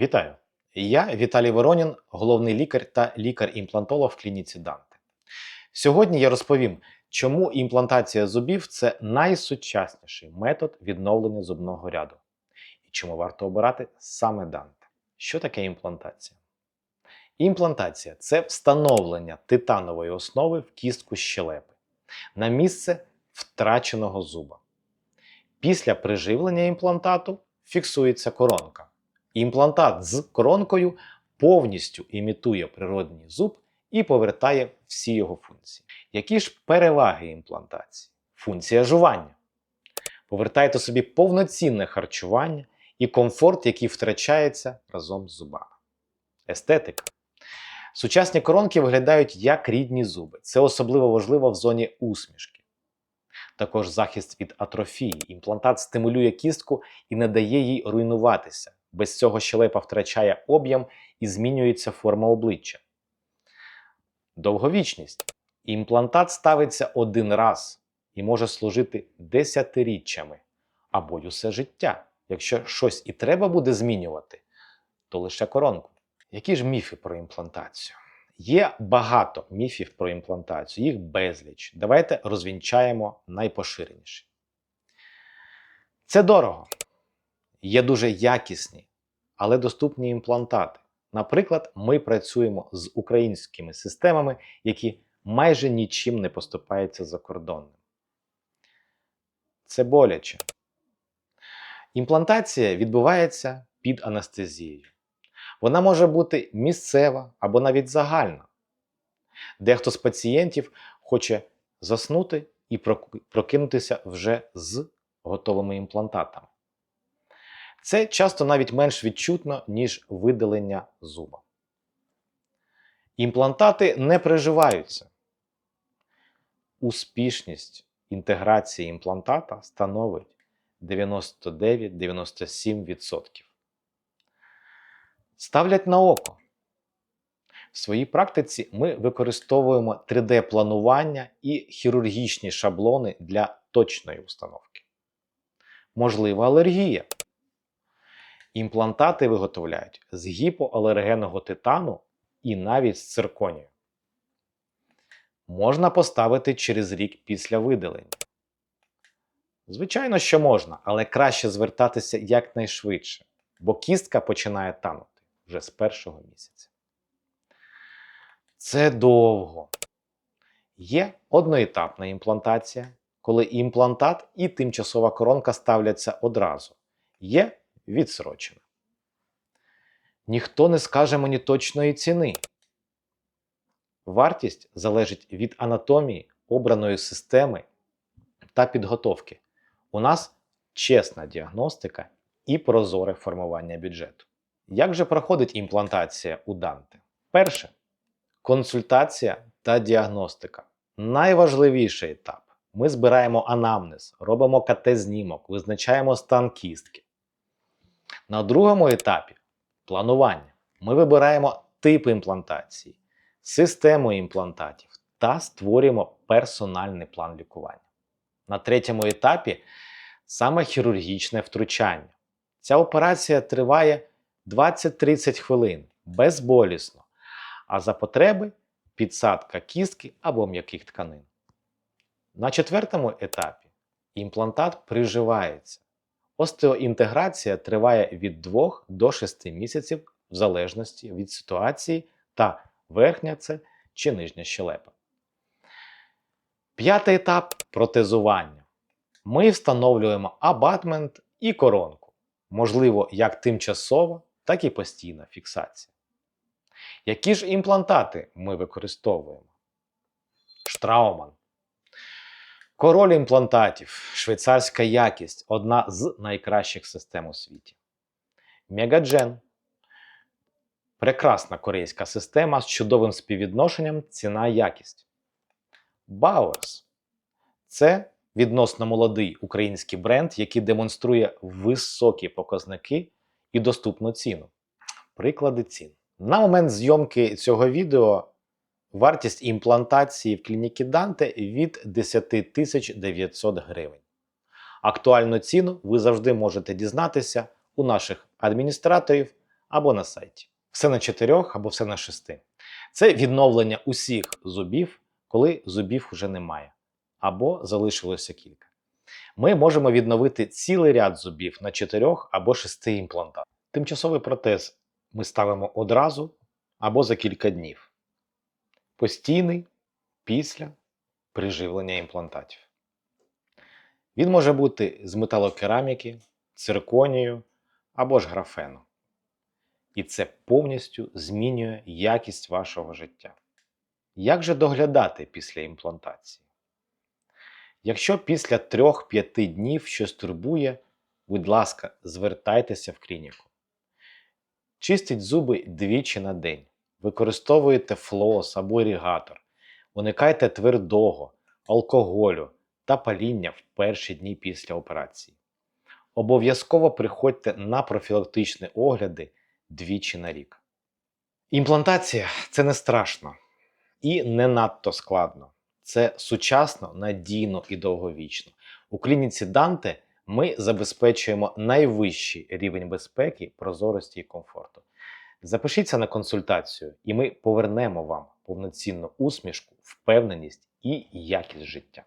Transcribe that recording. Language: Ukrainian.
Вітаю! Я Віталій Воронін, головний лікар та лікар-імплантолог в клініці Данте. Сьогодні я розповім, чому імплантація зубів це найсучасніший метод відновлення зубного ряду і чому варто обирати саме Данте. Що таке імплантація? Імплантація це встановлення титанової основи в кістку щелепи на місце втраченого зуба. Після приживлення імплантату фіксується коронка. Імплантат з коронкою повністю імітує природній зуб і повертає всі його функції. Які ж переваги імплантації? Функція жування. Повертаєте собі повноцінне харчування і комфорт, який втрачається разом з зубами. Естетика. Сучасні коронки виглядають як рідні зуби. Це особливо важливо в зоні усмішки. Також захист від атрофії. Імплантат стимулює кістку і не дає їй руйнуватися. Без цього щелепа втрачає об'єм і змінюється форма обличчя. Довговічність. Імплантат ставиться один раз і може служити десятиріччями або й усе життя. Якщо щось і треба буде змінювати, то лише коронку. Які ж міфи про імплантацію? Є багато міфів про імплантацію, їх безліч. Давайте розвінчаємо найпоширеніші. Це дорого. Є дуже якісні, але доступні імплантати. Наприклад, ми працюємо з українськими системами, які майже нічим не поступаються закордонним. Це боляче. Імплантація відбувається під анестезією. Вона може бути місцева або навіть загальна. Дехто з пацієнтів хоче заснути і прокинутися вже з готовими імплантатами. Це часто навіть менш відчутно, ніж видалення зуба. Імплантати не приживаються. Успішність інтеграції імплантата становить 99-97%. Ставлять на око. В своїй практиці ми використовуємо 3D-планування і хірургічні шаблони для точної установки. Можлива алергія. Імплантати виготовляють з гіпоалергенного титану і навіть з цирконію. Можна поставити через рік після видалення. Звичайно, що можна, але краще звертатися якнайшвидше, бо кістка починає танути вже з першого місяця. Це довго. Є одноетапна імплантація, коли імплантат і тимчасова коронка ставляться одразу. Є відсрочена. Ніхто не скаже мені точної ціни. Вартість залежить від анатомії обраної системи та підготовки. У нас чесна діагностика і прозоре формування бюджету. Як же проходить імплантація у Данте? Перше консультація та діагностика. Найважливіший етап. Ми збираємо анамнез, робимо КТ-знімок, визначаємо стан кістки. На другому етапі планування. Ми вибираємо тип імплантації, систему імплантатів та створюємо персональний план лікування. На третьому етапі саме хірургічне втручання. Ця операція триває 20-30 хвилин безболісно, а за потреби підсадка кістки або м'яких тканин. На четвертому етапі імплантат приживається. Остеоінтеграція триває від 2 до 6 місяців в залежності від ситуації та верхня це чи нижня щелепа. П'ятий етап протезування. Ми встановлюємо абатмент і коронку. Можливо, як тимчасова, так і постійна фіксація. Які ж імплантати ми використовуємо? Штрауман. Король імплантатів, швейцарська якість одна з найкращих систем у світі. Мегаджен. Прекрасна корейська система з чудовим співвідношенням ціна-якість. Бауерс. Це відносно молодий український бренд, який демонструє високі показники і доступну ціну. Приклади цін. На момент зйомки цього відео вартість імплантації в клініці Данте від 10 тисяч 900 гривень. Актуальну ціну ви завжди можете дізнатися у наших адміністраторів або на сайті. Все на 4 або все на 6. Це відновлення усіх зубів, коли зубів вже немає, або залишилося кілька. Ми можемо відновити цілий ряд зубів на 4 або 6 імплантах. Тимчасовий протез ми ставимо одразу або за кілька днів. Постійний після приживлення імплантатів. Він може бути з металокераміки, цирконію або ж графену. І це повністю змінює якість вашого життя. Як же доглядати після імплантації? Якщо після 3-5 днів щось турбує, будь ласка, звертайтеся в клініку. Чистіть зуби двічі на день. Використовуйте флос або іригатор. Уникайте твердого, алкоголю та паління в перші дні після операції. Обов'язково приходьте на профілактичні огляди двічі на рік. Імплантація це не страшно і не надто складно. Це сучасно, надійно і довговічно. У клініці Данте ми забезпечуємо найвищий рівень безпеки, прозорості і комфорту. Запишіться на консультацію, і ми повернемо вам повноцінну усмішку, впевненість і якість життя.